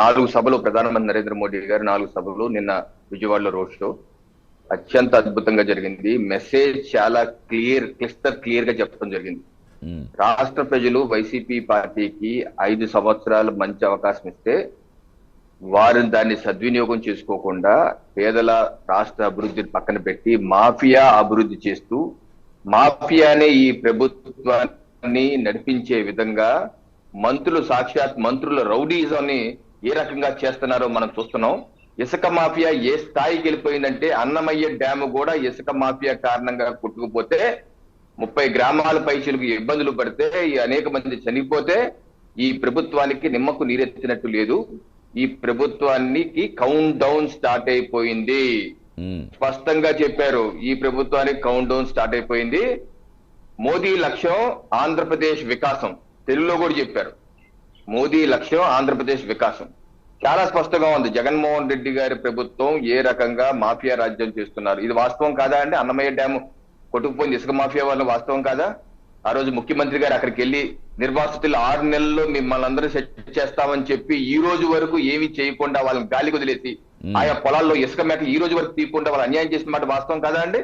నాలుగు సభలు ప్రధానమంత్రి నరేంద్ర మోడీ గారు నాలుగు సభలు నిన్న విజయవాడలో రోడ్ షో. అత్యంత అద్భుతంగా జరిగింది. మెసేజ్ చాలా క్లియర్ క్లిస్టర్ క్లియర్గా చెప్పడం జరిగింది. రాష్ట్ర ప్రజలు వైసీపీ పార్టీకి ఐదు సంవత్సరాలు మంచి అవకాశం ఇస్తే వారు దాన్ని సద్వినియోగం చేసుకోకుండా పేదల రాష్ట్ర అభివృద్ధిని పక్కన పెట్టి మాఫియా అభివృద్ధి చేస్తూ మాఫియానే ఈ ప్రభుత్వాన్ని నడిపించే విధంగా మంత్రులు సాక్షాత్ మంత్రుల రౌడీజాన్ని ఏ రకంగా చేస్తున్నారో మనం చూస్తున్నాం. ఇసుక మాఫియా ఏ స్థాయికి వెళ్ళిపోయిందంటే అన్నమయ్య డ్యాము కూడా ఇసుక మాఫియా కారణంగా కొట్టుకుపోతే ముప్పై గ్రామాల పైసలకు ఇబ్బందులు పడితే ఈ అనేక మంది చనిపోతే ఈ ప్రభుత్వానికి నిమ్మకు నీరెత్తినట్టు లేదు. ఈ ప్రభుత్వానికి కౌంట్ డౌన్ స్టార్ట్ అయిపోయింది. స్పష్టంగా చెప్పారు ఈ ప్రభుత్వానికి కౌంట్ డౌన్ స్టార్ట్ అయిపోయింది. మోదీ లక్ష్యం ఆంధ్రప్రదేశ్ వికాసం. తెలుగులో కూడా చెప్పారు. మోదీ లక్ష్యం ఆంధ్రప్రదేశ్ వికాసం. చాలా స్పష్టంగా ఉంది. జగన్మోహన్ రెడ్డి గారి ప్రభుత్వం ఏ రకంగా మాఫియా రాజ్యం చేస్తున్నారు? ఇది వాస్తవం కాదా అంటే అన్నమయ్య డ్యామ్ కొట్టుకుపోయింది ఇసుక మాఫియా వల్ల వాస్తవం కాదా? ఆ రోజు ముఖ్యమంత్రి గారు అక్కడికి వెళ్ళి నిర్వాసితులు ఆరు నెలల్లో మిమ్మల్ని అందరూ సెట్ చేస్తామని చెప్పి ఈ రోజు వరకు ఏమీ చేయకుండా వాళ్ళని గాలి వదిలేసి ఆయా పొలాల్లో ఇసుక మేక ఈ రోజు వరకు తీయకుండా వాళ్ళు అన్యాయం చేసిన మాట వాస్తవం కాదా అండి?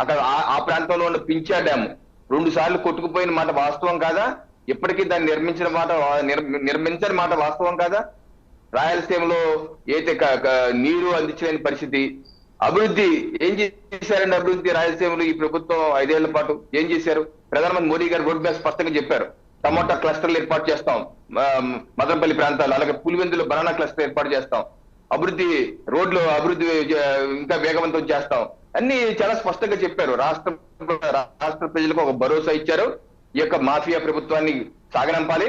అక్కడ ఆ- ఆ ప్రాంతంలో ఉన్న పించా డ్యామ్ రెండు సార్లు కొట్టుకుపోయిన మాట వాస్తవం కాదా? ఇప్పటికీ దాన్ని నిర్మించిన మాట నిర్- నిర్మించని మాట వాస్తవం కాదా? రాయలసీమలో అయితే నీరు అందించలేని పరిస్థితి అభివృద్ధి ఏం చేశారండి అభివృద్ధి రాయలసీమలో ఈ ప్రభుత్వం ఐదేళ్ళ పాటు? ఏం చేశారు? ప్రధానమంత్రి మోడీ గారు రోడ్ మ్యాప్ స్పష్టంగా చెప్పారు. టమోటా క్లస్టర్లు ఏర్పాటు చేస్తాం. మదనపల్లి ప్రాంతాలు అలాగే పులివెందులో బనానా క్లస్టర్ ఏర్పాటు చేస్తాం. అభివృద్ధి రోడ్లు అభివృద్ధి ఇంకా వేగవంతం చేస్తాం. అన్ని చాలా స్పష్టంగా చెప్పారు. రాష్ట్ర రాష్ట్ర ప్రజలకు ఒక భరోసా ఇచ్చారు. ఈ యొక్క మాఫియా ప్రభుత్వాన్ని సాగనంపాలి.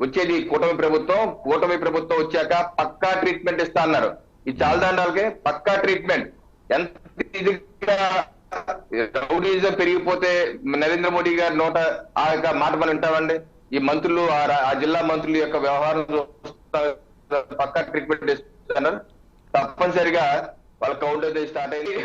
వచ్చేది కూటమి ప్రభుత్వం కూటమి ప్రభుత్వం వచ్చాక పక్కా ట్రీట్మెంట్ ఇస్తా అన్నారు. ఈ చాలదండాలకి పక్కా ట్రీట్మెంట్. ఎంత రౌడీజం పెరిగిపోతే నరేంద్ర మోడీ గారి నోట ఆ యొక్క మాట మనం వింటామండి ఈ మంత్రులు ఆ ఆ జిల్లా మంత్రుల యొక్క వ్యవహారం పక్కా ట్రీట్మెంట్ ఇస్తున్నారు. తప్పనిసరిగా వాళ్ళ కౌంటర్ స్టార్ట్ అయింది.